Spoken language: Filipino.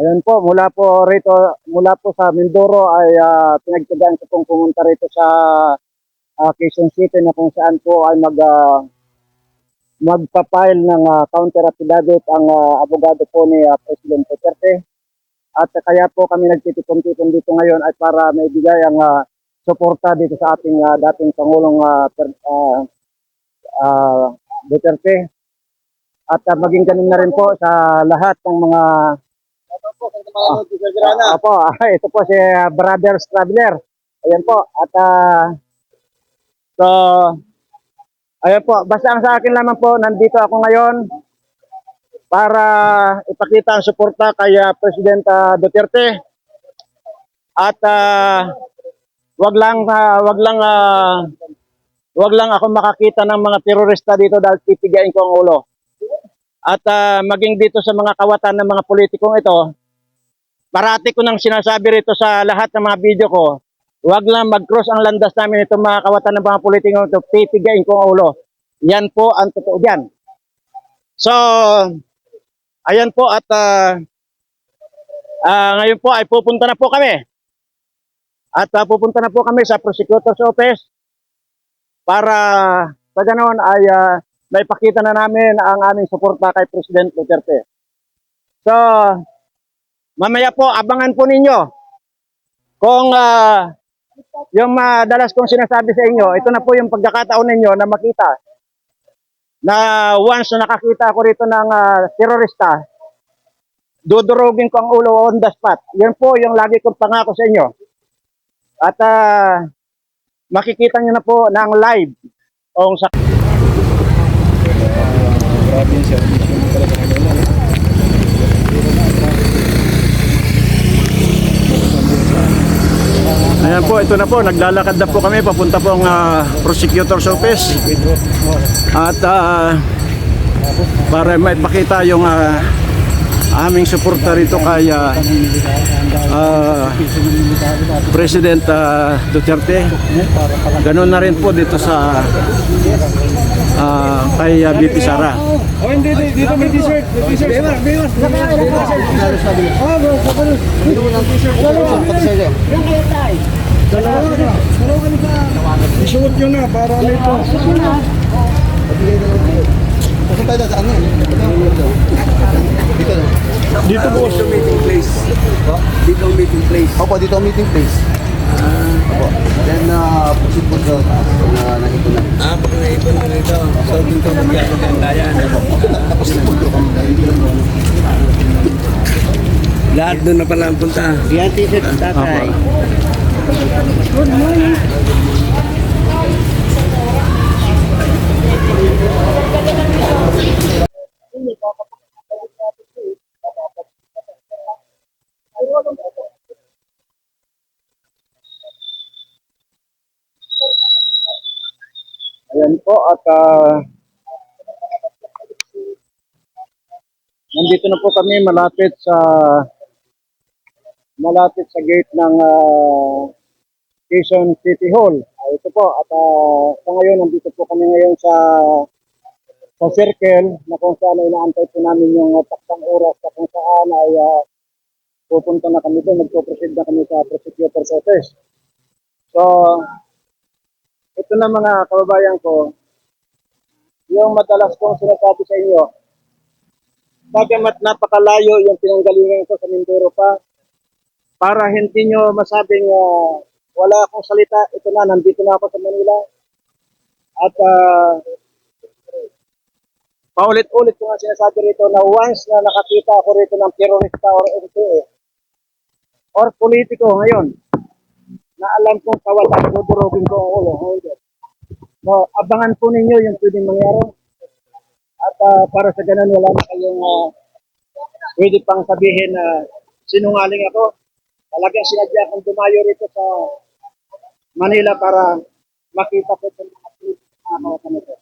Ayun po, mula po rito, mula po sa Mindoro ay uh, pinagtagaan ko pong pumunta rito sa ah, Quezon City na kung saan po ay mag ah, magpa-file ng ah, counter affidavit ang ah, abogado po ni ah, President Duterte. At kaya po kami nagtitipon-tipon dito ngayon ay para maibigay ang ah, suporta dito sa ating ah, dating Pangulong ah, Per- ah, ah, Duterte. At ah, maging ganun na rin po sa lahat ng mga Ah, Opo, ito po si uh, Brothers Traveler. Ayan po. At ah, so ayan po, basta ang sa akin lamang po, nandito ako ngayon para ipakita ang suporta kay ah, President ah, Duterte. At ah, wag lang ah, wag lang ah, wag lang ako makakita ng mga terorista dito dahil titigain ko ang ulo. At ah, maging dito sa mga kawatan ng mga politikong ito, parati ko nang sinasabi rito sa lahat ng mga video ko, huwag lang mag-cross ang landas namin itong mga kawatan ng mga politikong ito, titigain ko ang ulo. Yan po ang totoo dyan. So, ayan po at ah, ah, ngayon po ay pupunta na po kami. At ah, pupunta na po kami sa prosecutor's office para sa ganoon ay uh, maipakita na namin ang aming suporta kay President Duterte. So, Mamaya po, abangan po ninyo kung ah, yung madalas kong sinasabi sa inyo, ito na po yung pagkakataon ninyo na makita na once na nakakita ko rito ng ah, terorista, dudurugin ko ang ulo on the spot. Yan po yung lagi kong pangako sa inyo. At ah, makikita nyo na po ng live o sa Grabe yung talaga kanila. no? Ayan po, ito na po, naglalakad na po kami papunta pong ah, prosecutor's office. At ah, para maipakita yung ah, aming suporta rito kay ah, ah, President ah, Duterte. Ganun na rin po dito sa ah, kay ah, BP Sara. Oh, hindi. Dito may t-shirt. May t-shirt. Oh, bro. Dito mo t-shirt. Dalawa. Dalawa. Dalawa kami ka. Isuot nyo na para may po. Kasi tayo sa ano? Dito na. Dito po. Dito meeting place. Dito ang meeting place. Opo, dito ang meeting place. Opo. Then, uh, proceed po sa taas na nakita na. Ah, pag naipon mo rito. So, dito magkakaganda yan. Tapos po dito kami. Lahat doon na pala ang punta. Yan t-shirt tatay. Ayan po at ah, nandito na po kami malapit sa malapit sa gate ng ah, Quezon City Hall. Ah, ito po at ah, sa ngayon nandito po kami ngayon sa sa circle na kung saan ay inaantay po namin yung uh, taktang oras na kung saan ay ah, pupunta na kami doon, magpo-proceed na kami sa prosecutor's office. So, ito na mga kababayan ko, yung madalas kong sinasabi sa inyo, bagamat napakalayo yung pinanggalingan ko sa Mindoro pa, para hindi nyo masabing ah, wala akong salita, ito na, nandito na ako sa Manila. At ah, paulit-ulit ko nga sinasabi rito na once na nakakita ako rito ng terorista or NPA or politiko ngayon, na alam kong kawatan, dudurugin ko ang ulo. Hindi. So, abangan po ninyo yung pwedeng mangyari. At ah, para sa ganun, wala na kayong ah, pwede pang sabihin na sinungaling ako. Talagang sinadya akong dumayo rito sa Manila para makita ko sa mga politiko